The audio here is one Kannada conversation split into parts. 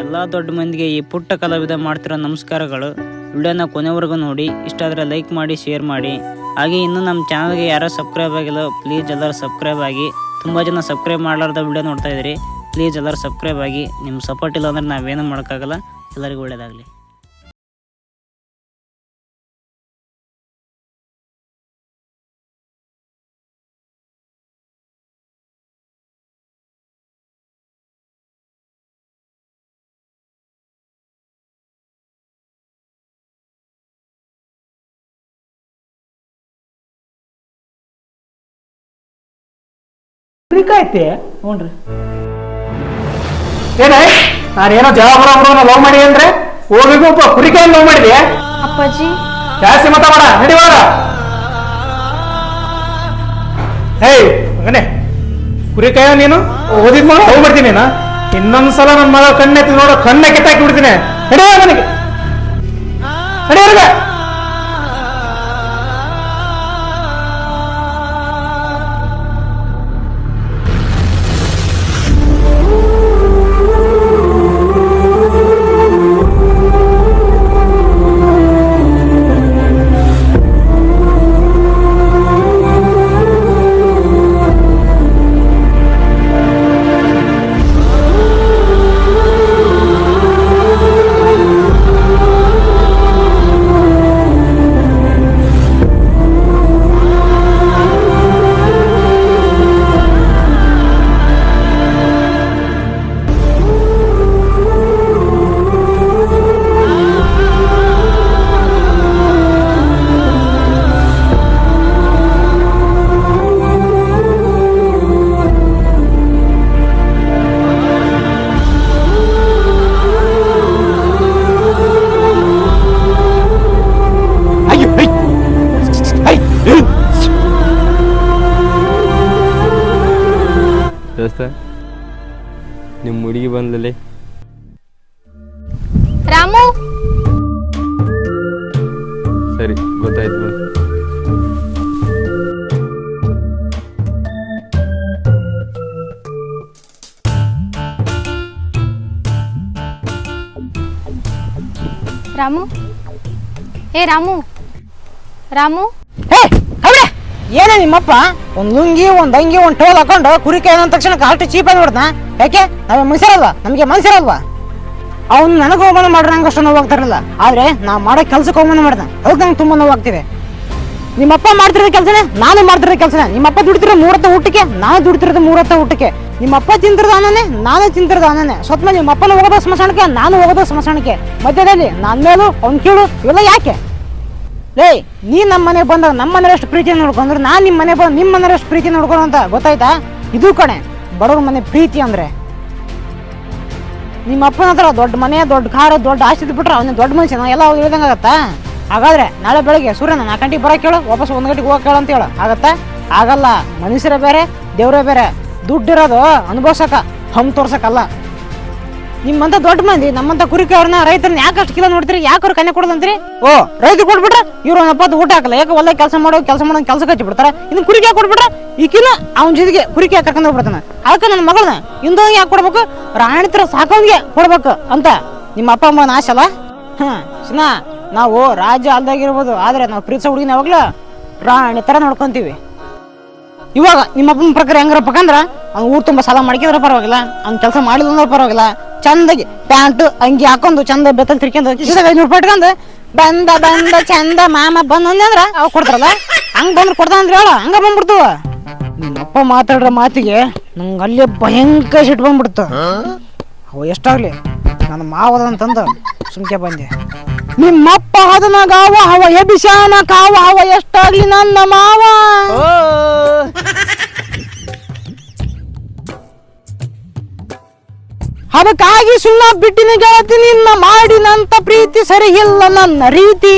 ಎಲ್ಲ ದೊಡ್ಡ ಮಂದಿಗೆ ಈ ಪುಟ್ಟ ಕಲಾವಿದ ಮಾಡ್ತಿರೋ ನಮಸ್ಕಾರಗಳು ವಿಡಿಯೋನ ಕೊನೆವರೆಗೂ ನೋಡಿ, ಇಷ್ಟ ಆದರೆ ಲೈಕ್ ಮಾಡಿ, ಶೇರ್ ಮಾಡಿ. ಹಾಗೆ ಇನ್ನೂ ನಮ್ಮ ಚಾನಲ್ಗೆ ಯಾರೋ ಸಬ್ಸ್ಕ್ರೈಬ್ ಆಗಿಲ್ಲ ಪ್ಲೀಸ್ ಎಲ್ಲರೂ ಸಬ್ಸ್ಕ್ರೈಬ್ ಆಗಿ. ತುಂಬ ಜನ ಸಬ್ಸ್ಕ್ರೈಬ್ ಮಾಡಲಾರ್ದ ವಿಡಿಯೋ ನೋಡ್ತಾ ಇದ್ದೀರಿ ಪ್ಲೀಸ್ ಎಲ್ಲರೂ ಸಬ್ಸ್ಕ್ರೈಬ್ ಆಗಿ. ನಿಮ್ಮ ಸಪೋರ್ಟ್ ಇಲ್ಲ ಅಂದರೆ ನಾವೇನು ಮಾಡೋಕ್ಕಾಗಲ್ಲ, ಎಲ್ಲರಿಗೂ ಒಳ್ಳೆಯದಾಗಲಿ ಕುರಿಕಾಯ್ತಿ ಹ್ಞೂ ರೀ ಏನೇ? ನಾನೇನೋ ಜವಾಬ್ರ ಲವ್ ಮಾಡಿ ಅಂದ್ರೆ? ಹೋಗಿಗೂ ಕುರಿಕಾಯಿ ಲವ್ ಮಾಡಿದೆ ಅಪ್ಪಾಜಿ. ಜಾಸ್ತಿ ಮಾತಾಡ ಮಾಡ. ಹೇಯ್ ಮಗನೇ ಕುರಿಕಾಯ ನೀನು? ಓದಿದ್ ಮಾಡಿ ಲವ್ ಮಾಡ್ತೀನಿ ನೀನು. ಇನ್ನೊಂದ್ಸಲ ನನ್ನ ಮಗ ಕಣ್ಣೆತ್ತಿ ನೋಡೋ ಕಣ್ಣ ಕಿತ್ತಾಕಿ ಬಿಡ್ತೀನಿ. ನಡಿಯ ನನಗೆ ನಡಿಯರ್ಗ ನಿಮ್ಮ ಹುಡುಗಿ ಬಂದಲೇ ರಾಮು? ಸರಿ ಗೊತ್ತಾಯ್ತು ಬಿಡು ರಾಮು? ಏ ರಾಮು? ರಾಮು? ಏನೇ ನಿಮ್ಮಪ್ಪ? ಒಂದ್ ಲುಂಗಿ ಒಂದ್ ಅಂಗಿ ಒಂದ್ ಟೋಲ್ ಹಾಕೊಂಡು ಕುರಿಕಾಯಿ ಅಂದ ತಕ್ಷಣ ಕಾಲ್ಟು ಚೀಪ್ ಆಗಿಬಿಡ್ತಾನ ಯಾಕೆ? ನಾವೇ ಮನುಷ್ಯರಲ್ವಾ? ನಮಗೆ ಮನುಷ್ಯರಲ್ವಾ? ಅವ್ನು ನನಗೆ ಅವಮಾನ ಮಾಡ್ರೆ ನಂಗೆ ಅಷ್ಟು ನೋವಾಗ್ತಾರಲ್ಲ ಆದ್ರೆ ನಾ ಮಾಡೋ ಕೆಲ್ಸಕ್ಕೆ ಅವಮಾನ ಮಾಡ್ದೆ. ಅದಕ್ಕೆ ನಂಗೆ ತುಂಬ ನೋವಾಗ್ತಿದೆ ನಿಮ್ಮಪ್ಪ ಮಾಡ್ತಿರೋ ಕೆಲಸನೇ? ನಾನು ಮಾಡ್ತಿರೋ ಕೆಲಸನೇ? ನಿಮ್ಮಪ್ಪ ದುಡ್ತಿರೋ ಮೂರತ್ತ ಊಟಕ್ಕೆ? ನಾನು ದುಡ್ತಿರೋದು ಮೂರತ್ತ ಊಟಕ್ಕೆ. ನಿಮ್ಮಪ್ಪ ತಿಂತಿರೋದು ಅನ್ನನೇ? ನಾನು ತಿಂತಿರೋದು ಅನ್ನನೇ. ಸ್ವತ್ಮ ನಿಮ್ಮಪ್ಪನ ಹೋಗೋದು ಸ್ಮಶಾನಕ್ಕೆ, ನಾನು ಹೋಗೋದು ಸ್ಮಶಾನಕ್ಕೆ. ಮಧ್ಯದಲ್ಲಿ ನನ್ನ ಮೇಲೂ, ಅವ್ನು ಕೇಳು, ಇವೆಲ್ಲ ಯಾಕೆ? ಲೇ ನೀ ನಮ್ಮ ಮನೆಗೆ ಬಂದಾಗ ನಮ್ಮ ಮನೆಯಷ್ಟು ಪ್ರೀತಿ ನೋಡ್ಕೊಂಡ್ರೆ ನಾನು ನಿಮ್ಮ ಮನೆ ಬಂದು ನಿಮ್ಮ ಮನೆಯಷ್ಟು ಪ್ರೀತಿ ನೋಡ್ಕೊಳ್ಳೋ ಅಂತ ಗೊತ್ತಾಯ್ತಾ? ಇದು ಕಣೆ. ಬಡವ್ರ ಮನೆ ಪ್ರೀತಿ ಅಂದ್ರೆ? ನಿಮ್ಮ ಅಪ್ಪನ ಹತ್ರ ದೊಡ್ಡ ಮನೆ, ದೊಡ್ಡ ಕಾರು, ದೊಡ್ಡ ಆಸ್ತಿ ಬಿಟ್ರೆ ಅವನ ದೊಡ್ಡ ಮನುಷ್ಯನ ಎಲ್ಲ ಅವ್ರು ಹೇಳ್ದಂಗಾಗತ್ತಾ ಹಾಗಾದ್ರೆ ನಾಳೆ ಬೆಳಗ್ಗೆ ಸೂರ್ಯನ ನಾಲ್ಕು ಗಂಟೆಗೆ ಬರೋಕೆ ಹೇಳು, ವಾಪಸ್ ಒಂದು ಗಂಟೆಗೆ ಹೋಗಕ್ಕೆ ಹೇಳು ಅಂತ ಹೇಳು. ಆಗತ್ತಾ? ಆಗಲ್ಲ. ಮನುಷ್ಯರೇ ಬೇರೆ, ದೇವರೇ ಬೇರೆ. ದುಡ್ಡಿರೋದು ಅನುಭವಿಸಕ ಹಂಗೆ ತೋರ್ಸಕ್ಕಲ್ಲ ನಿಮ್ಮಂತ ದೊಡ್ಡ ಮಂದಿ, ನಮ್ಮಂತ ಕುರಿಕಾರನ್ನ ರೈತರನ್ನ ಯಾಕೆ ಅಷ್ಟು ಕಿಲೋ ನೋಡ್ತೀರಿ? ಯಾಕೆ ಅವ್ರು ಕನ್ಯಾ ಕೊಡದಂತ್ರಿ? ಓ, ರೈತರು ಕೊಟ್ಬಿಟ್ರೆ ಇವ್ರು ಒಂದು ಊಟ ಹಾಕಲ್ಲ. ಯಾಕೆ ಹೊಲ ಕೆಲಸ ಮಾಡೋ ಕೆಲಸ ಮಾಡೋ ಕೆಲಸ ಕಚ್ಚಿ ಬಿಡ್ತಾರೆ ಇನ್ನು ಕುರಿಕೆ ಕೊಟ್ಬಿಟ್ರೆ? ಕಿಲ ಅವ್ನ ಜೊತೆಗೆ ಕುರಿಕೆ ಕರ್ಕೊಂಡು ಹೋಗ್ಬಿಡ್ತಾನೆ? ಅದಕ್ಕೆ ನನ್ನ ಮಗಳನ್ನ ಇಂದೋ ಯಾಕೆ ಕೊಡ್ಬೇಕು? ರಾಣಿ ತರ ಸಾಕೋನ್ಗೆ ಕೊಡ್ಬೇಕು ಅಂತ. ನಿಮ್ಮ ಅಪ್ಪ ಅಮ್ಮನ ಆಸೆ ಅಲ್ಲ? ಸಿನಾ ನಾವು ರಾಜ್ಯ ಅಲ್ದಾಗಿರ್ಬೋದು. ಆದ್ರೆ ನಾವು ಪ್ರೀತಿಸೋ ಹುಡುಗಿನ ಯಾವಾಗ್ಲೂ ರಾಣಿ ತರ ನೋಡ್ಕೊಂತೀವಿ. ಇವಾಗ ನಿಮ್ಮ ಅಪ್ಪನ ಪ್ರಕಾರ ಹೆಂಗ್ರಪ್ಪ ಅಂದ್ರ ಅವ್ನು ಊರು ತುಂಬ ಸಾಲ ಮಾಡ್ಕಿದ್ರೆ ಪರವಾಗಿಲ್ಲ. ಅವ್ನ ಕೆಲಸ ಮಾಡಿಲ್ಲ ಅಂದ್ರೆ ಪರವಾಗಿಲ್ಲ. ಚಂದಾಗಿ ಪ್ಯಾಂಟ್ ಅಂಗಿ ಹಾಕೊಂಡು ಚಂದ ಬೆತ್ತಲ್ ತಿರ್ಕೊಂಡು ಕಿಸಿದಾಗ ಐನೂರು ರೂಪಾಯಿ ಇಟ್ಕೊಂಡು ಬಂದ ಬಂದ ಚಂದ ಮಾಮ ಬಂದ ಅಂದ್ರ ಅವ್ ಕೊಡ್ತಾರಲ್ಲ ಹಂಗ್ ಬಂದ್ರೆ ಕೊಡ್ತಾನ ಅಂದ್ರೆ ಹೇಳ ಹಂಗ ಬಂದ್ಬಿಡ್ತು. ನಿಮ್ಮಪ್ಪ ಮಾತಾಡ್ರ ಮಾತಿಗೆ ನಂಗೆ ಅಲ್ಲೇ ಭಯಂಕರ ಸಿಟ್ಟು ಬಂದ್ಬಿಡ್ತು. ಅವ ಎಷ್ಟಾಗ್ಲಿ? ನನ್ನ ಮಾವದ ಅಂತಂದ ಸುಮ್ಕೆ ಬಂದೆ. ನಿಮ್ಮಪ್ಪ ಅದನ ಗಾವ ಅವ ಎಬಿಶಾನ ಕಾವ ಅವ ಎಷ್ಟಾಗ್ಲಿ ನನ್ನ ಮಾವ? ಅದಕ್ಕಾಗಿ ಸುಣ್ಣ ಬಿಟ್ಟಿನ ಗೆಳತಿ ನಿನ್ನ ಮಾಡಿನಂತ ಪ್ರೀತಿ ಸರಿ ಇಲ್ಲ ನನ್ನ ರೀತಿ.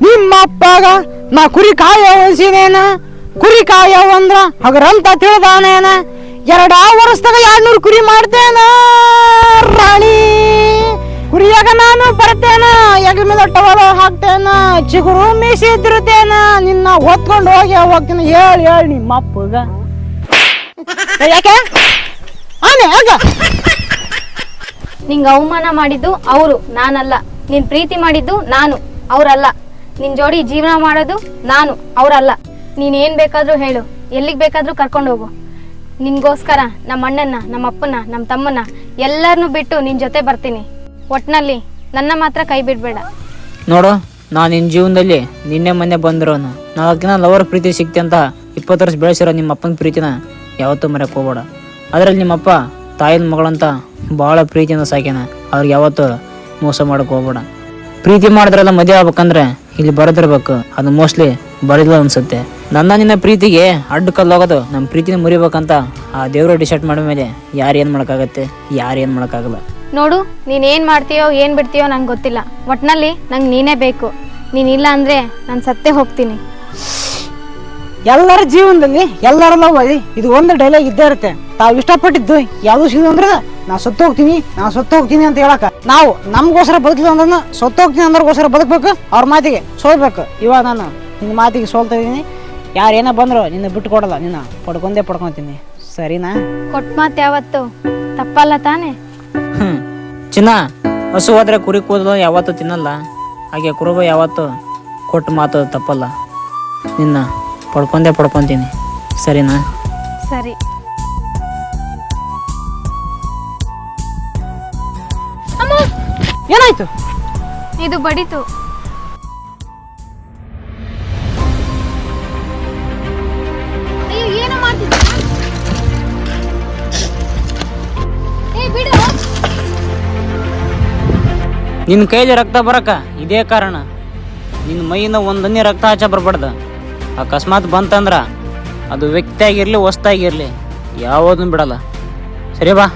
ನಿಮ್ಮ ಅಪ್ಪಾಗ ನಾ ಕುರಿ ಕಾಯವಸಿನೇನ ಕುರಿ ಕಾಯವಂದ್ರ ಹಗರಂತ ತಿಳಿದಾನೇನ? ಎರಡ ವರ್ಷದಾಗ ಎರಡ್ನೂರು ಕುರಿ ಮಾಡ್ತೇನ ರಾಣಿ. ಕುರಿಯಾಗ ನಾನು ಬರ್ತೇನ, ಎಗ್ಲ ಮೇಲೆ ಟವಲ ಹಾಕ್ತೇನ, ಚಿಗುರು ಮೀಸಿ ಇದ್ದಿರುತ್ತೇನ ನಿನ್ನ ಹೊತ್ಕೊಂಡು ಹೋಗಿ ಹೋಗ್ತೀನಿ ಹೇಳಿ ಹೇಳಿ ನಿಮ್ಮ ಅಪ್ಪಗ. ಯಾಕೆ? ಆನೆ, ಆಗ. ನಿಂಗೆ ಅವಮಾನ ಮಾಡಿದ್ದು ಅವರು, ನಾನಲ್ಲ. ನಿನ್ ಪ್ರೀತಿ ಮಾಡಿದ್ದು ನಾನು, ಅವರಲ್ಲ. ನಿನ್ ಜೋಡಿ ಜೀವನ ಮಾಡೋದು ನಾನು, ಅವರಲ್ಲ. ನೀನ್ ಏನ್ ಬೇಕಾದ್ರೂ ಹೇಳು, ಎಲ್ಲಿಗೆ ಬೇಕಾದ್ರೂ ಕರ್ಕೊಂಡು ಹೋಗು. ನಿನ್ಗೋಸ್ಕರ ನಮ್ಮ ಅಣ್ಣನ ನಮ್ಮ ಅಪ್ಪನ ನಮ್ಮ ತಮ್ಮನ ಎಲ್ಲರನ್ನೂ ಬಿಟ್ಟು ನಿನ್ ಜೊತೆ ಬರ್ತೀನಿ. ಒಟ್ನಲ್ಲಿ ನನ್ನ ಮಾತ್ರ ಕೈ ಬಿಡಬೇಡ. ನೋಡು, ನಾನು ನಿನ್ನ ಜೀವನದಲ್ಲಿ ನಿನ್ನೆ ಮೊನ್ನೆ ಬಂದಿರೋನು. ನಾಲ್ಕು ದಿನ ಲವರ್ ಪ್ರೀತಿ ಸಿಕ್ತೆ ಅಂತ ಇಪ್ಪತ್ತು ವರ್ಷ ಬೆಳೆಸಿರೋ ನಿಮ್ಮ ಅಪ್ಪನ ಪ್ರೀತಿನ ಯಾವತ್ತೂ ಮರೆಯಕ್ಕೆ ಹೋಗ್ಬೇಡ. ಅದರಲ್ಲಿ ನಿಮ್ಮಪ್ಪ ತಾಯಿನ ಮಗಳಂತ ಭಾಳ ಪ್ರೀತಿಯಿಂದ ಸಾಕ್ಯಾನ. ಅವ್ರಿಗೆ ಯಾವತ್ತೂ ಮೋಸ ಮಾಡಕ್ಕೆ ಹೋಗ್ಬೇಡ. ಪ್ರೀತಿ ಮಾಡಿದ್ರೆಲ್ಲ ಮದುವೆ ಆಗ್ಬೇಕಂದ್ರೆ ಇಲ್ಲಿ ಬರೋದಿರ್ಬೇಕು. ಅದು ಮೋಸ್ಟ್ಲಿ ಬರೋದಿಲ್ಲ ಅನ್ಸುತ್ತೆ. ನನ್ನ ನಿನ್ನ ಪ್ರೀತಿಗೆ ಅಡ್ಡ ಕಲ್ಲೋಗೋದು ನಮ್ಮ ಪ್ರೀತಿನ ಮುರಿಬೇಕಂತ ಆ ದೇವರು ಡಿಸೈಡ್ ಮಾಡಿದ ಮೇಲೆ ಯಾರು ಏನು ಮಾಡೋಕ್ಕಾಗತ್ತೆ? ಯಾರು ಏನು ಮಾಡೋಕ್ಕಾಗಲ್ಲ? ನೋಡು ನೀನೇನು ಏನ್ ಮಾಡ್ತೀಯೋ ಏನು ಬಿಡ್ತೀಯೋ ನಂಗೆ ಗೊತ್ತಿಲ್ಲ. ಒಟ್ನಲ್ಲಿ ನಂಗೆ ನೀನೇ ಬೇಕು. ನೀನಿಲ್ಲ ಅಂದ್ರೆ ನಾನು ಸತ್ತೇ ಹೋಗ್ತೀನಿ. ಎಲ್ಲರ ಜೀವನದಲ್ಲಿ ಎಲ್ಲರ ಲವ್ ಇದು ಒಂದು ಡೈಲಾಗ್ ಇದ್ದೇ ಇರುತ್ತೆ. ತಾವು ಇಷ್ಟಪಟ್ಟಿದ್ದು ಯಾವುದು ಸಿಗು ಅಂದ್ರೆ ನಾ ಸತ್ತು ಹೋಗ್ತೀನಿ ನಾ ಸತ್ತು ಹೋಗ್ತೀನಿ ಅಂತ ಹೇಳಕ. ನಾವು ನಮ್ಗೋಸ್ಕರ ಬದುಕಿಲ್ಲ ಅಂದ್ರೆ ಸತ್ತು ಹೋಗ್ತೀನಿ ಅಂದ್ರಗೋಸ್ಕರ ಬದುಕಬೇಕು ಅವ್ರ ಮಾತಿಗೆ ಸೋಲ್ಬೇಕು. ಇವಾಗ ನಾನು ನಿನ್ನ ಮಾತಿಗೆ ಸೋಲ್ತಾ ಇದೀನಿ ಯಾರೇನ ಏನೋ ಬಂದ್ರು ನಿನ್ನ ಬಿಟ್ಟು ಕೊಡಲ್ಲ ನಿನ್ನ ಪಡ್ಕೊಂಡೇ ಪಡ್ಕೊತೀನಿ. ಸರಿನಾ? ಕೊಟ್ಟ ಮಾತು ಯಾವತ್ತು? ತಪ್ಪಲ್ಲ ತಾನೇ? ಹ್ಮ್. ಚಿನ್ನ ಹಸು ಹೋದ್ರೆ ಕುರಿ ಕೂದಲು ಯಾವತ್ತು ತಿನ್ನಲ್ಲ. ಹಾಗೆ ಕುರುಬ ಯಾವತ್ತು ಕೊಟ್ಟು ಮಾತು ತಪ್ಪಲ್ಲ. ನಿನ್ನ ಪಡ್ಕೊಂಡೇ ಪಡ್ಕೊಂತೀನಿ. ಸರಿನಾ? ಸರಿ. ಏನಾಯ್ತು? ಇದು ಬಡಿತು. ನಿನ್ನ ಕೈಲಿ ರಕ್ತ ಬರಕ ಇದೇ ಕಾರಣ. ನಿನ್ನ ಮೈಯಿಂದ ಒಂದನೇ ರಕ್ತ ಆಚ ಬರಬಾರ್ದು. ಅಕಸ್ಮಾತ್ ಬಂತಂದ್ರ ಅದು ವ್ಯಕ್ತಿ ಆಗಿರಲಿ ವಸ್ತಾಗಿರಲಿ ಯಾವುದನ್ನು ಬಿಡಲ್ಲ. ಸರಿ ಬಾ.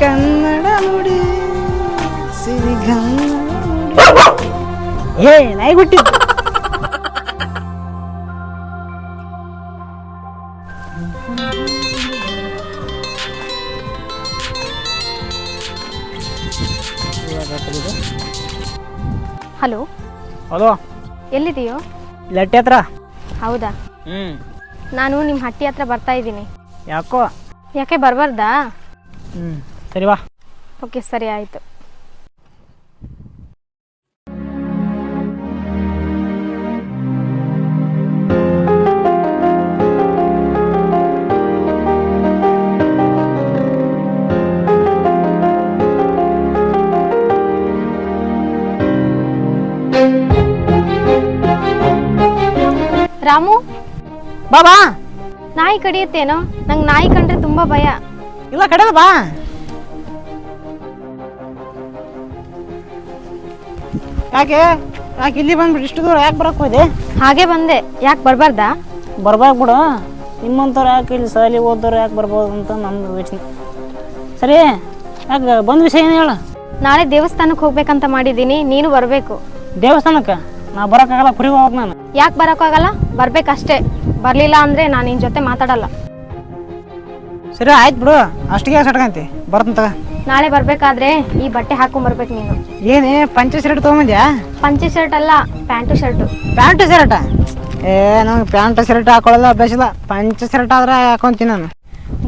ಕನ್ನಡ ನುಡಿ ಸಿರಿಗನ್ನಡ. ಏ ನಾಯಿ ಹುಟ್ಟಿ ಹಲೋ. ಹಲೋ. ಎಲ್ಲಿದೆಯೋ ಲಟ್ಟಿ ಹತ್ರ. ಹೌದಾ? ಹ್ಮ್. ನಾನು ನಿಮ್ಮ ಹಟ್ಟಿ ಹತ್ರ ಬರ್ತಾ ಇದ್ದೀನಿ. ಯಾಕೋ? ಯಾಕೆ ಬರಬಾರ್ದಾ? ಹ್ಞೂ ಸರಿ ಬಾ ಓಕೆ ಸರಿ ಆಯಿತು. ರಾಮು? ಬಾ ಬಾ. ನಾಯಿ ಕಡಿಯುತ್ತೇನೋ? ನಂಗೆ ನಾಯಿ ಕಂಡ್ರೆ ತುಂಬಾ ಭಯ. ಇಲ್ಲ ಕಡೆಲ್ಲ ಬಾ. ಯಾಕೆ? ಯಾಕೆ ಇಲ್ಲಿ ಬಂದ್ಬಿಟ್ಟು ಇಷ್ಟು ದೂರ ಯಾಕೆ ಬರಕ್ ಹೋದೆ? ಹಾಗೆ ಬಂದೆ ಯಾಕೆ ಬರಬಾರ್ದ? ಬರ್ಬಾರ್ದು ಬಿಡು. ನಿಮ್ಮಂಥವ್ರು ಯಾಕೆ ಇಲ್ಲಿ ಸಾಲಿ ಓದೋರು ಯಾಕೆ ಬರ್ಬೋದು ಅಂತ ನಂದು ಯೋಚನೆ. ಸರಿ ಯಾಕೆ ಬಂದ ವಿಷಯ ಏನು ಹೇಳು? ನಾಳೆ ದೇವಸ್ಥಾನಕ್ಕೆ ಹೋಗ್ಬೇಕಂತ ಮಾಡಿದ್ದೀನಿ ನೀನು ಬರಬೇಕು. ದೇವಸ್ಥಾನಕ್ಕೆ? ನಾ ಬರೋಕ್ಕಾಗಲ್ಲ ಕುರಿ ಹೋಗ್ ನಾನು. ಯಾಕೆ ಬರೋಕ್ಕಾಗಲ್ಲ? ಬರ್ಬೇಕಷ್ಟೇ. ಬರಲಿಲ್ಲ ಅಂದರೆ ನಾನು ನಿನ್ನ ಜೊತೆ ಮಾತಾಡಲ್ಲ. ಸರಿ ಆಯ್ತು ಬಿಡು. ಅಷ್ಟಿಗೆ ಸಟ್ಕಂತಿ ಬರ್ತಂತ. ನಾಳೆ ಬರ್ಬೇಕಾದ್ರೆ ಈ ಬಟ್ಟೆ ಹಾಕೊಂಡ್ ಬರ್ಬೇಕು ನೀನು. ಏನೇ ಪಂಚ ಶರ್ಟ್ ತಗೊಂಬಂದ್ಯಾ? ಪಂಚೆ ಶರ್ಟ್ ಅಲ್ಲ ಪ್ಯಾಂಟು ಶರ್ಟ್ ಪ್ಯಾಂಟ್ ಶರ್ಟ್ ಏ ನಂಗೆ ಪ್ಯಾಂಟ್ ಶರ್ಟ್ ಹಾಕೊಳ್ಳಲ್ಲ ಅಭ್ಯಾಸ ಇಲ್ಲ ಪಂಚ ಶರ್ಟ್ ಆದ್ರೆ ಹಾಕೊಂತೀನಿ ನಾನು.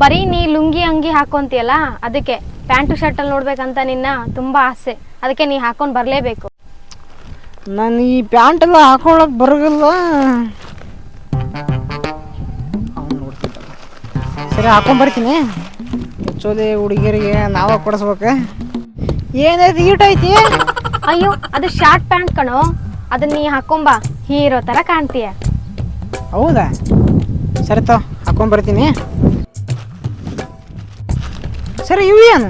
ಬರೀ ನೀ ಲುಂಗಿ ಅಂಗಿ ಹಾಕೊಂತೀಯಲ್ಲ ಅದಕ್ಕೆ ಪ್ಯಾಂಟು ಶರ್ಟ್ ಅಲ್ಲಿ ನೋಡ್ಬೇಕಂತ ನಿನ್ನ ತುಂಬಾ ಆಸೆ. ಅದಕ್ಕೆ ನೀ ಹಾಕೊಂಡ್ ಬರ್ಲೇಬೇಕು. ನಾನು ಈ ಪ್ಯಾಂಟ್ ಎಲ್ಲ ಹಾಕೊಳಕ್ ಬರಗಲ್ಲ. ಸರಿ ಹಾಕೊಂಡ್ ಬರ್ತೀನಿ. ಆ್ಯಕ್ಚುಲಿ ಹುಡುಗಿಯರಿಗೆ ನಾವ ಕೊಡಿಸ್ಬೇಕು? ಏನೈತಿ ಈಟ್ ಐತಿ ಅಯ್ಯೋ ಅದು ಶಾರ್ಟ್ ಪ್ಯಾಂಟ್ ಕಣೋ. ಅದನ್ನ ನೀ ಹಾಕೊಂಬಾ. ಹೀರೋ ತರ ಕಾಣ್ತೀಯ. ಹೌದಾ? ಸರಿ ತೋ ಹಾಕೊಂಬರ್ತೀನಿ ಸರಿ ಇವು ಏನು?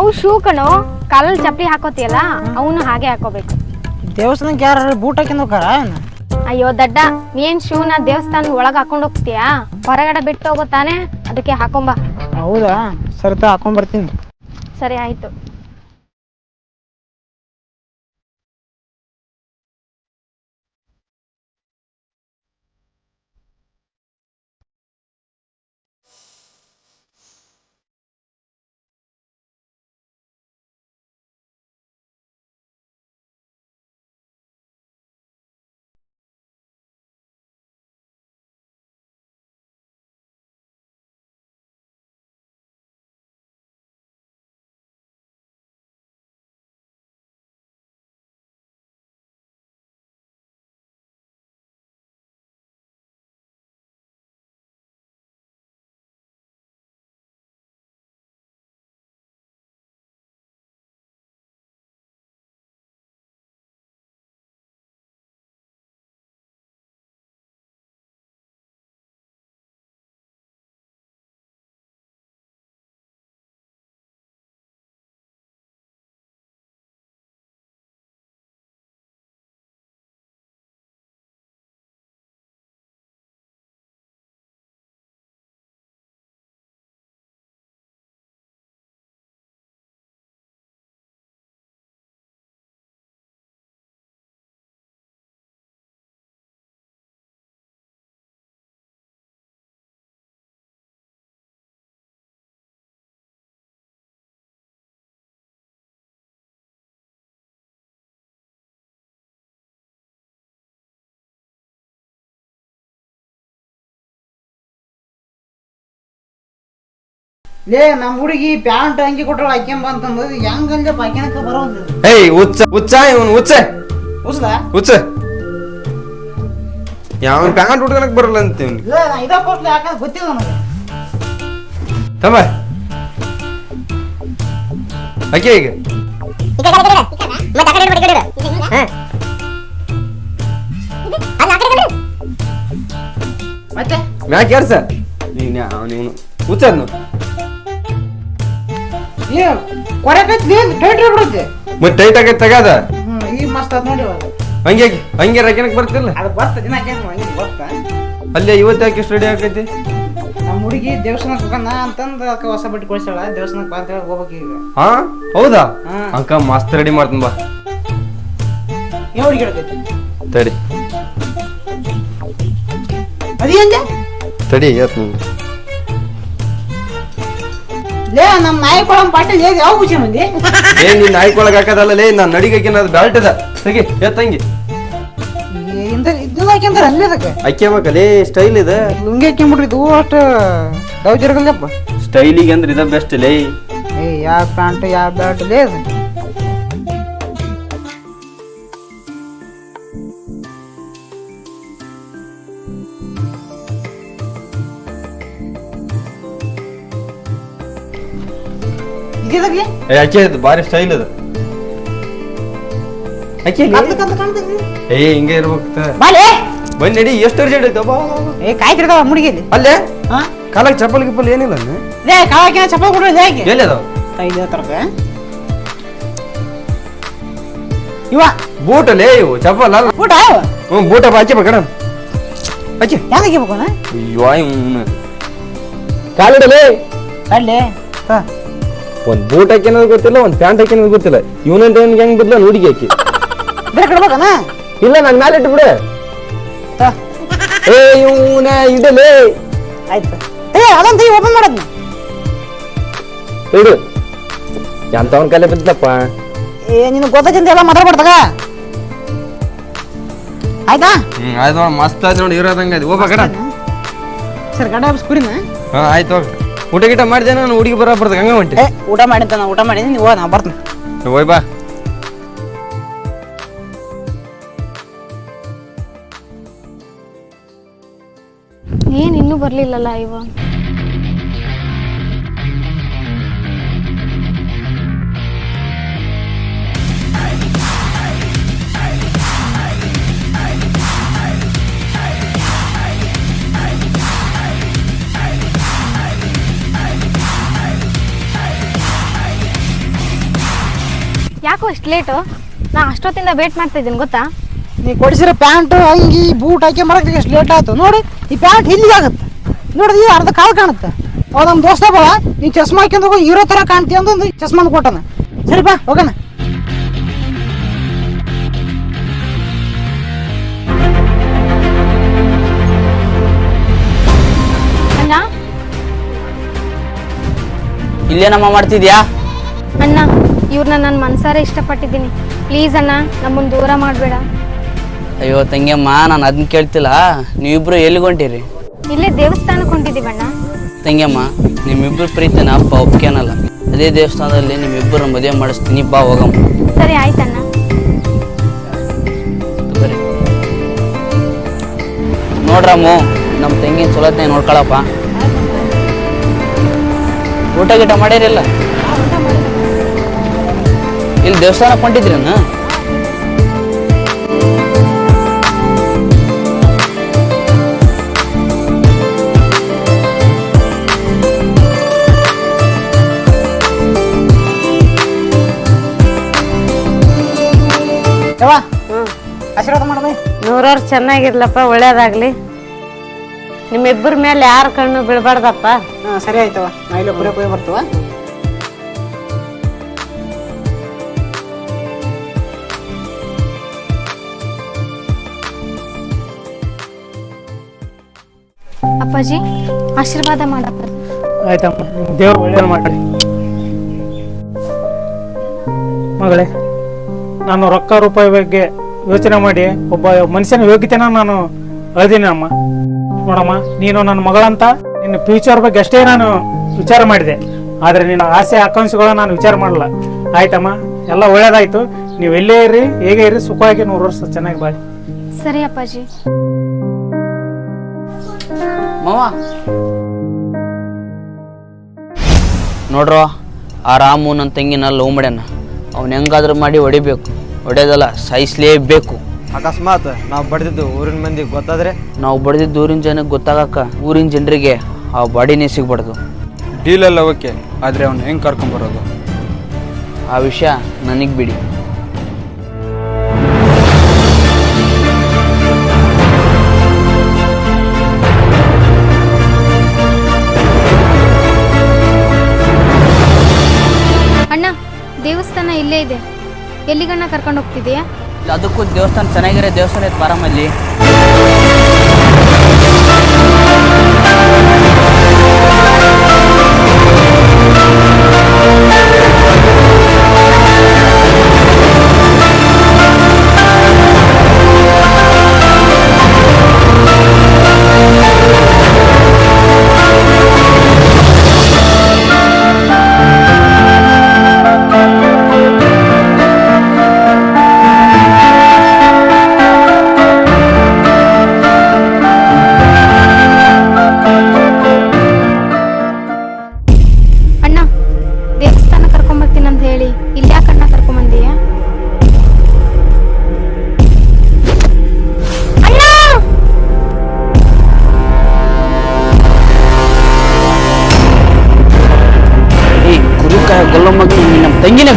ಅವು ಶೂ ಕಣು. ಕಾಲಲ್ಲಿ ಚಪ್ಪಲಿ ಹಾಕೋತಿಯಲ್ಲ ಅವನು ಹಾಗೆ ಹಾಕೋಬೇಕು. ದೇವಸ್ಥಾನಕ್ಕೆ ಯಾರು ಬೂಟ್ ಹೋಗಾರ ಅಯ್ಯೋ ದಡ್ಡ ನೀನ್ ಶೂನ ದೇವಸ್ಥಾನ ಒಳಗ್ ಹಾಕೊಂಡ್ ಹೋಗ್ತೀಯಾ? ಹೊರಗಡೆ ಬಿಟ್ಟು ಹೋಗೋ ತಾನೆ ಅದಕ್ಕೆ ಹಾಕೊಂಬ. ಹೌದಾ? ಸರಿ ಹಾಕೊಂಡ್ ಬರ್ತೀನಿ. ಸರಿ ಆಯ್ತು. ಲೇ ನಮ್ಮ ಹುಡುಗಿ ಪ್ಯಾಂಟ್ ಅಂಗಿ ಹೆಂಗಂದ್ರೆ ಬರೋದು? ಏಯ್ ಹುಚ್ಚ ಹುಚ್ಚ ಇವನು ಉಚ್ಚ ಉಚ್ಚದ ಉಚ್ಚ ಯಾವ ಪ್ಯಾಂಟ್ ಹುಡ್ಕನಕ್ ಬರಲ್ಲ ಅಂತ ನಾ ಇದ ಪೋಸ್ಟ್ ಗೊತ್ತಿಲ್ಲ ನನಗೆ. ತಮ್ಮ. ಅಕ್ಕೆ ಈಗ ಮತ್ತೆ ಮ್ಯಾಕ್ ಯಾರ್ಸ ನೀನು ಅವನು ಏ ಕೊರಕತ್ಲಿ ಟೈಟ್ ಬಿಡುತ್ತೆ? ಮತ್ತೆ ಟೈಟ್ ಆಗೈತೆ ತಗದ? ಈಗ ಮಸ್ತ್ ಅದ್ ನೋಡಿ ಇವಾಗ. ಹಂಗೆ ಹಂಗೆ ರಕೆನಕ್ ಬರ್ತಿಲ್ಲ? ಅದು ಬರ್ತ ದಿನ ಹಾಕ್ಯಂಗ್ ಹಂಗೆ ಬರ್ತ ಅಲ್ಲೇ ಇವತ್ತು ಯಾಕೆ ಆಗೈತಿ? ನಮ್ಮ ಹುಡುಗಿ ದೇವಸ್ಥಾನಕ್ಕೆ ಹೋಗೋಣ ಅಂತಂದು ಅದಕ್ಕೆ ಹೊಸ ಬಟ್ಟೆ ಕೊಡಿಸ್ಯಾಳ ದೇವಸ್ಥಾನಕ್ಕೆ ಬಾ ಅಂತ ಹೇಳಿ ಹೋಗ್ಬೇಕು ಈಗ. ಹಾ? ಹೌದಾ. ಅಂಕ ಮಸ್ತ್ ರೆಡಿ ಮಾಡ್ತೀನಿ ಬಾ. ಯಾವ ಹುಡುಗಿ ಹೇಳ್ತೈತಿ ತಡಿ. ತಡಿ ಲೇ ನಮ್ಮ ನಾಯಿ ಕೊಳಂ ಪಾಟೆ ಲೇ ಯಾವ ಪೂಜೆ ಮಂದಿ? ಏ ನೀನ್ ನಾಯ್ಕೊಳಗ್ ಹಾಕದಲ್ಲ ಲೇ ನಾನ್ ನಡಿಗಕ್ಕಿನ ಅದು ಬ್ಯಾಲ್ಟ್ ಅದ ತೆಗಿ ಎತ್ತಂಗಿ ಇಂದ ಇದನ್ನ ಹಾಕ್ಯಂತಾರೆ ಅಲ್ಲೇ ಅದಕ್ಕೆ? ಹಾಕ್ಯಬೇಕಲೇ ಸ್ಟೈಲ್ ಇದೆ. ಲುಂಗಿ ಹಾಕ್ಯಂಬಿಟ್ರಿ ಇದು ಅಷ್ಟು ಡವ್ ಜರಗಲ್ಲಪ್ಪ ಸ್ಟೈಲಿಗೆ ಅಂದ್ರೆ ಇದ ಬೆಸ್ಟ್ ಲೇ. ಏ ಯಾವ ಪ್ಯಾಂಟ್ ಯಾವ ಬ್ಯಾಟ್ ಲೇ ಅದು. ಇದಿದಾಗ್ಲಿ ಏ ಅಕ್ಕಿ ಅದು ಭಾರಿ ಸ್ಟೈಲ್ ಅದು ಅಕ್ಕಿ ಕಂದ ಕಂದ ಕಂದ ಏ ಹಿಂಗೆ ಇರ್ಬೇಕು ಬಾಲೆ ಬನ್ನಿ ನಡಿ ಎಷ್ಟು ಅರ್ಜೆಂಟ್ ಐತೆ ಬಾ ಏ ಕಾಯ್ತಿರ್ತಾವ ಮುಡಿಗಿಲಿ ಅಲ್ಲೇ ಹಾ ಕಾಲಕ್ಕೆ ಚಪ್ಪಲ್ ಗಿಪ್ಪಲ್ ಏನಿಲ್ಲ ಅನ್ನ? ಲೇ ಕಾಳಕಿನ ಚಪ್ಪಲ್ ಕೊಡ್ರಿ ಹೇಗೆ ಎಲ್ಲಿ ಅದಾವ ಐದು ತರಕ ಇವ ಬೂಟ್ ಅಲ್ಲೇ ಇವು ಚಪ್ಪಲ್ ಅಲ್ಲ ಊಟ ಹ್ಞೂ ಬೂಟ ಹಾಕಿ ಬೇಕಣ ಹಾಕಿ ಯಾಕೆ ಬೇಕು ಅಯ್ಯೋ ಇವ್ನು ಕಾಲಿಡಲೇ ಅಲ್ಲೇ ಹಾ ಒಂದ್ ಬೂಟ್ ಹಾಕಿನೋದು ಗೊತ್ತಿಲ್ಲ ಒಂದ್ ಪ್ಯಾಂಟ್ ಹಾಕಿನೋದು ಗೊತ್ತಿಲ್ಲ. ಇವನಂತ ಅವ್ನಿಗೆ ಹೆಂಗ್ ಬಿದ್ಲ ಹುಡುಗಿ ಹಾಕಿ ಬೇರೆ ಕಡ್ಬೇಕನ ಇಲ್ಲ ನನ್ನ ಮೇಲೆ ಇಟ್ಟು ಬಿಡು ಏ ಇವನ ಇಡಲೇ. ಆಯ್ತು. ಏ ಅದೊಂದು ಓಪನ್ ಮಾಡೋದ್ನ. ಇಡು. ಎಂತವನ್ ಕಲೆ ಬಿದ್ದಪ್ಪ ಏ ನಿನಗೆ ಗೊತ್ತಾಗಿಂದ ಎಲ್ಲ ಮಾತಾಡ್ಬಾರ್ದಾಗ? ಆಯ್ತಾ? ಹ್ಮ್ ಆಯ್ತು ಮಸ್ತ್ ಆಯ್ತು ನೋಡಿ ಇರೋದಂಗ ಅದು ಹೋಗ್ಬಾ ಕಡ. ಸರ್ ಗಂಡ ಹಬ್ಸ್ ಕುರಿನ ಹಾ ಆಯ್ತು ಹೋಗ್. ಊಟ ಗೀಟ ಮಾಡಿದೆ ನಾನು ಹುಡುಗಿ ಬರ ಬರ್ತದೆ ಹಂಗ ಹೊಂಟಿ ಏ ಊಟ ಮಾಡಿದ್ದ ನಾ ಊಟ ಮಾಡಿದ್ದೀನಿ ನೀವು ನಾ ಬರ್ತೀನಿ. ಹೋಯ್ ಬಾ. ಏನ್ ಇನ್ನೂ ಬರಲಿಲ್ಲಲ್ಲ ಇವ? ಯಾಕೋ ಇಷ್ಟು ಲೇಟು ನಾ ಅಷ್ಟೊತ್ತಿಂದ ವೇಟ್ ಮಾಡ್ತಾ ಇದ್ದೀನಿ ಗೊತ್ತಾ? ನೀ ಕೊಡಿಸಿರೋ ಪ್ಯಾಂಟ್ ಅಂಗಿ ಬೂಟ್ ಹಾಕಿ ಮಾಡಕ್ಕೆ ಎಷ್ಟು ಲೇಟ್ ಆಯ್ತು. ನೋಡಿ ಈ ಪ್ಯಾಂಟ್ ಇಲ್ಲಿಗೆ ಆಗುತ್ತೆ. ನೋಡಿ ಇದು ಅರ್ಧ ಕಾಲು ಕಾಣುತ್ತೆ. ಅವ ನಮ್ಮ ದೋಸ್ತ ಬಾ ನೀ ಚಸ್ಮಾ ಹಾಕ್ಯಂದ್ರೆ ಹೋಗಿ ಹೀರೋ ಥರ ಕಾಣ್ತೀಯ ಅಂತ ಒಂದು ಚಸ್ಮಾನ ಕೊಟ್ಟನ. ಸರಿ ಬಾ ಹೋಗೋಣ. ಅಣ್ಣ? ಇಲ್ಲೇನಮ್ಮ ಮಾಡ್ತಿದ್ಯಾ? ಅಣ್ಣ ಇವ್ರನ್ನ ನಾನು ಮನ್ಸಾರೆ ಇಷ್ಟಪಟ್ಟಿದ್ದೀನಿ. ಪ್ಲೀಸ್ ಅಣ್ಣ ನಮ್ಮನ್ನು ದೂರ ಮಾಡಬೇಡ. ಅಯ್ಯೋ ತಂಗಿಯಮ್ಮ ನಾನು ಅದನ್ನ ಕೇಳ್ತಿಲ್ಲ. ನೀವಿಬ್ರು ಎಲ್ಲಿಗೆ ಹೊಂಟಿರಿ ಇಲ್ಲೇ ದೇವಸ್ಥಾನಕ್ಕೆ ಹೊಂಟಿದ್ದೀವಣ್ಣ ತಂಗಿಯಮ್ಮ ನಿಮ್ಮಿಬ್ರು ಪ್ರೀತಿನ ಅಪ್ಪ ಒಪ್ಕೇನಲ್ಲ ಅದೇ ದೇವಸ್ಥಾನದಲ್ಲಿ ನಿಮ್ಮಿಬ್ಬರು ಮದುವೆ ಮಾಡಿಸ್ತೀನಿ ಬಾ ಹೋಗಮ್ಮ. ಸರಿ ಆಯ್ತಣ್ಣ ನೋಡ್ರಮ್ಮು ನಮ್ಮ ತಂಗಿ ಚಲೋತ್ನ ನೋಡ್ಕೊಳಪ್ಪ. ಊಟ ಗೀಟ ಮಾಡಿರಿಲ್ಲ? ಇಲ್ಲಿ ದೇವಸ್ಥಾನ ಕೊಂಡಿದ್ರೇನ? ಆಶೀರ್ವಾದ ಮಾಡ್ಬೇ ನೂರವ್ರು ಚೆನ್ನಾಗಿರ್ಲಪ್ಪ ಒಳ್ಳೇದಾಗ್ಲಿ. ನಿಮ್ಮಿಬ್ಬರ ಮೇಲೆ ಯಾರ ಕಣ್ಣು ಬೀಳ್ಬಾರ್ದಪ್ಪ? ಸರಿ ಆಯ್ತವ ನಾ ಇಲ್ಲೇ ಬರ್ತವ ಅಪ್ಪಾಜಿ ಆಶೀರ್ವಾದ ಮಾಡಪ್ಪ ಆಯ್ತಮ್ಮ ದೇವ್ರು ಒಳ್ಳೇದು ಮಾಡಿ ಮಗಳೇ ನಾನು ರೊಕ್ಕ ರೂಪಾಯಿ ಬಗ್ಗೆ ಯೋಚನೆ ಮಾಡಿ ಒಬ್ಬ ಮನುಷ್ಯನ ಯೋಗ್ಯತೆನ ನಾನು ಅಳ್ದೀನಿ ಅಮ್ಮ. ನೋಡಮ್ಮ ನೀನು ನನ್ನ ಮಗಳಂತ ನಿನ್ನ ಫ್ಯೂಚರ್ ಬಗ್ಗೆ ಅಷ್ಟೇ ನಾನು ವಿಚಾರ ಮಾಡಿದೆ. ಆದರೆ ನಿನ್ನ ಆಸೆ ಆಕಾಂಕ್ಷೆಗಳನ್ನ ನಾನು ವಿಚಾರ ಮಾಡಲ್ಲ. ಆಯ್ತಮ್ಮ ಎಲ್ಲ ಒಳ್ಳೇದಾಯ್ತು. ನೀವು ಎಲ್ಲೇ ಇರ್ರಿ ಹೇಗೆ ಇರ್ರಿ ಸುಖವಾಗಿ ನೂರು ವರ್ಷ ಚೆನ್ನಾಗಿ ಬಾಳಿ. ಸರಿ ಅಪ್ಪಾಜಿ. ಮಾವ. ನೋಡ್ರೋ ಆ ರಾಮು ನನ್ನ ತಂಗಿನ ಲವ್ ಮಾಡ್ಯಾನ. ಅವ್ನು ಹೆಂಗಾದ್ರೂ ಮಾಡಿ ಹೊಡಿಬೇಕು. ಹೊಡೆಯೋದಲ್ಲ ಸಾಯಿಸ್ಲೇಬೇಕು. ಅಕಸ್ಮಾತ್ ನಾವು ಬಡ್ದಿದ್ದು ಊರಿನ ಮಂದಿಗೆ ಗೊತ್ತಾದ್ರೆ? ನಾವು ಬಡ್ದಿದ್ದು ಊರಿನ ಜನಕ್ಕೆ ಗೊತ್ತಾಗಕ್ಕ ಊರಿನ ಜನರಿಗೆ ಆ ಬಾಡಿನೇ ಸಿಗ್ಬಾರ್ದು. ಡೀಲ್ ಎಲ್ಲ ಓಕೆ ಆದರೆ ಅವ್ನು ಹೆಂಗೆ ಕರ್ಕೊಂಬರೋದು ಆ ವಿಷಯ ನನಗೆ ಬಿಡಿ. ಅಣ್ಣ ದೇವಸ್ಥಾನ ಇಲ್ಲೇ ಇದೆ. ಎಲ್ಲಿಗಣ್ಣ ಕರ್ಕೊಂಡು ಹೋಗ್ತಿದೆಯಾ ಅದಕ್ಕೂ ದೇವಸ್ಥಾನ ಚೆನ್ನಾಗಿರೋ ದೇವಸ್ಥಾನ ಇತ್ತು ಬಾರಮಲ್ಲಿ. അതെങ്കിലും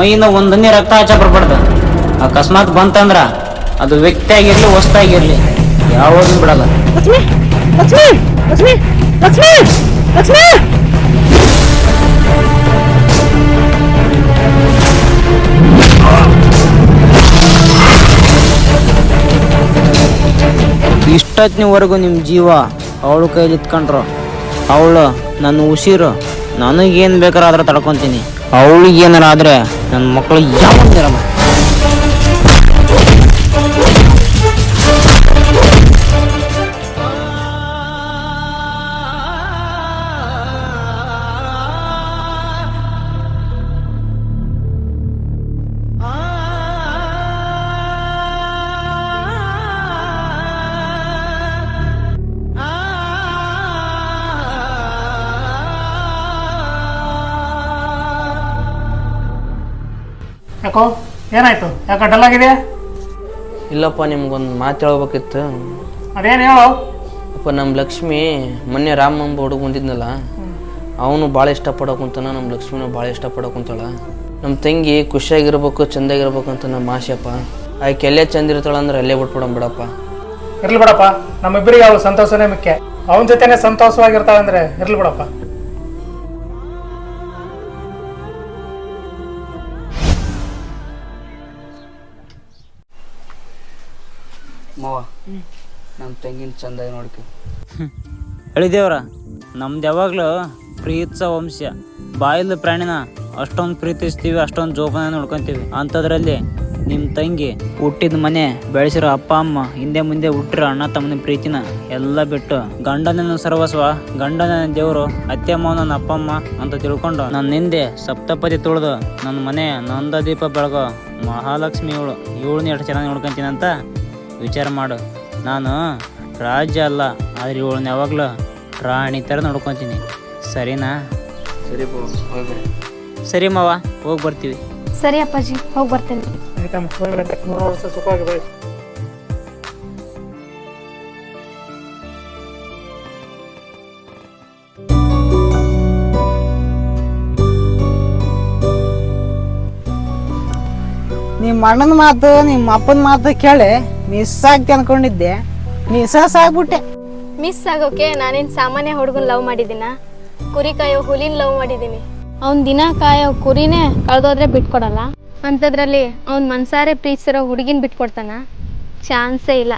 ಮೈಯಿಂದ ಒಂದನ್ನೇ ರಕ್ತ ಆಚೆ ಬರ್ಬಾರ್ದು. ಅಕಸ್ಮಾತ್ ಬಂತಂದ್ರ ಅದು ವ್ಯಕ್ತಿ ಆಗಿರ್ಲಿ ಹೊಸ್ತಾಗಿರ್ಲಿ ಯಾವುದು ಬಿಡಲ್ಲ. ಲಕ್ಷ್ಮಿ ಲಕ್ಷ್ಮಿ ಲಕ್ಷ್ಮಿ ಲಕ್ಷ್ಮಿ ಲಕ್ಷ್ಮಿ! ಇಷ್ಟೊತ್ತಿನವರೆಗೂ ನಿಮ್ಮ ಜೀವ ಅವಳು ಕೈಲಿ ಇತ್ಕೊಂಡ್ರು ಅವಳು ನನ್ನ ಉಸಿರು ನನಗೇನು ಬೇಕಾದ್ರೆ ಆದ್ರೆ ತಡ್ಕೊತೀನಿ. ಏನಾರ ಆದ್ರೆ ನನ್ನ ಮಕ್ಕಳು ಯಾವನಿರಲ್ಲ ಏನಾಯ್ತು? ಯಾಕೆ ಡಲ್ ಆಗಿದೆ ಇಲ್ಲಪ್ಪ ನಿಮ್ಗೊಂದು ಮಾತು ಹೇಳ್ಬೇಕಿತ್ತು. ಅದೇನು ಹೇಳು? ಅಪ್ಪ ನಮ್ಮ ಲಕ್ಷ್ಮಿ ಮೊನ್ನೆ ರಾಮ ಅಂಬ ಹುಡುಗ ಬಂದಿದ್ನಲ್ಲ ಅವನು ಭಾಳ ಇಷ್ಟಪಡೋಕುಂತಾನ ನಮ್ಮ ಲಕ್ಷ್ಮಿನೂ ಭಾಳ ಇಷ್ಟಪಡೋಕುಂತಾಳ ನಮ್ಮ ತಂಗಿ ಖುಷಿಯಾಗಿರ್ಬೇಕು ಚಂದಾಗಿರ್ಬೇಕು ಅಂತ ನಮ್ಮ ಆಶೆಪ್ಪ ಆಕೆ ಎಲ್ಲೇ ಚೆಂದ ಇರ್ತಾಳ ಅಂದ್ರೆ ಅಲ್ಲೇ ಬಿಟ್ಬಿಡಮ್ ಬಿಡಪ್ಪ. ಇರ್ಲಿ ಬಿಡಪ್ಪ ನಮ್ಮಿಬ್ಬರಿಗೆ ಅವಳು ಸಂತೋಷನೇ ಮುಖ್ಯ. ಅವನ ಜೊತೆನೆ ಸಂತೋಷವಾಗಿರ್ತಾಳಂದ್ರೆ ಇರ್ಲಿ ಬಿಡಪ್ಪ. ನಮ್ಮ ತಂಗಿನ ಚಂದ ನೋಡ್ಕೊ. ಹೇಳಿದೇವ್ರ, ನಮ್ದು ಯಾವಾಗಲೂ ಪ್ರೀತ್ಸ ವಂಶ ಬಾಯಿಲ್ ಪ್ರಾಣಿನ ಅಷ್ಟೊಂದು ಪ್ರೀತಿಸ್ತೀವಿ, ಅಷ್ಟೊಂದು ಜೋಪಾನ ನೋಡ್ಕೊಂತೀವಿ. ಅಂಥದ್ರಲ್ಲಿ ನಿಮ್ಮ ತಂಗಿ ಹುಟ್ಟಿದ ಮನೆ ಬೆಳೆಸಿರೋ ಅಪ್ಪ, ಅಮ್ಮ, ಹಿಂದೆ ಮುಂದೆ ಹುಟ್ಟಿರೋ ಅಣ್ಣ, ತಮ್ಮನ ಪ್ರೀತಿನ ಎಲ್ಲ ಬಿಟ್ಟು ಗಂಡನನ್ನು ಸರ್ವಸ್ವ ಗಂಡನ ದೇವರು, ಅತ್ತೆ ನನ್ನ ಅಪ್ಪ, ಅಮ್ಮ ಅಂತ ತಿಳ್ಕೊಂಡು ನನ್ನ ಹಿಂದೆ ಸಪ್ತಪದಿ ತುಳಿದು ನನ್ನ ಮನೆ ನಂದ ದೀಪ ಬೆಳಗೋ ಮಹಾಲಕ್ಷ್ಮಿ ಇವಳು. ಇವಳನ್ನ ಎಷ್ಟು ಚೆನ್ನಾಗಿ ನೋಡ್ಕೊಂತೀನಿ ಅಂತ ವಿಚಾರ ಮಾಡು. ನಾನು ರಾಜ ಅಲ್ಲ ಆದ್ರೆ ಇವಳನ್ನ ಯಾವಾಗಲೂ ರಾಣಿ ಥರ ನೋಡ್ಕೊತೀನಿ. ಸರಿನಾ? ಸರಿ ಸರಿ ಮಾವ ಹೋಗಿ ಬರ್ತೀವಿ. ಸರಿ ಅಪ್ಪಾಜಿ ಹೋಗಿ ಬರ್ತೇನೆ. ನಿಮ್ಮ ಅಣ್ಣನ ಮಾತು ನಿಮ್ಮ ಅಪ್ಪನ ಮಾತು ಕೇಳಿ. ಮಿಸ್ ಆಗ್ತಿ ಅನ್ಕೊಂಡಿದ್ದೆ. ಮಿಸ್ ಆಗ್ಬಿಟ್ಟೆ. ಮಿಸ್ ಆಗೋಕೆ ನಾನೇನ್ ಸಾಮಾನ್ಯ ಹುಡುಗನ್ ಲವ್ ಮಾಡಿದಿನ ಕುರಿ ಕಾಯೋ ಹುಲಿನ ಲವ್ ಮಾಡಿದ್ದೀನಿ. ಅವ್ನ್ ದಿನ ಕಾಯೋ ಕುರಿನೇ ಕಳೆದೋದ್ರೆ ಬಿಟ್ಕೊಡಲ್ಲ? ಅಂಥದ್ರಲ್ಲಿ ಅವ್ನ್ ಮನ್ಸಾರೆ ಪ್ರೀತಿಸಿರೋ ಹುಡುಗಿನ ಬಿಟ್ಕೊಡ್ತಾನ? ಚಾನ್ಸೇ ಇಲ್ಲ.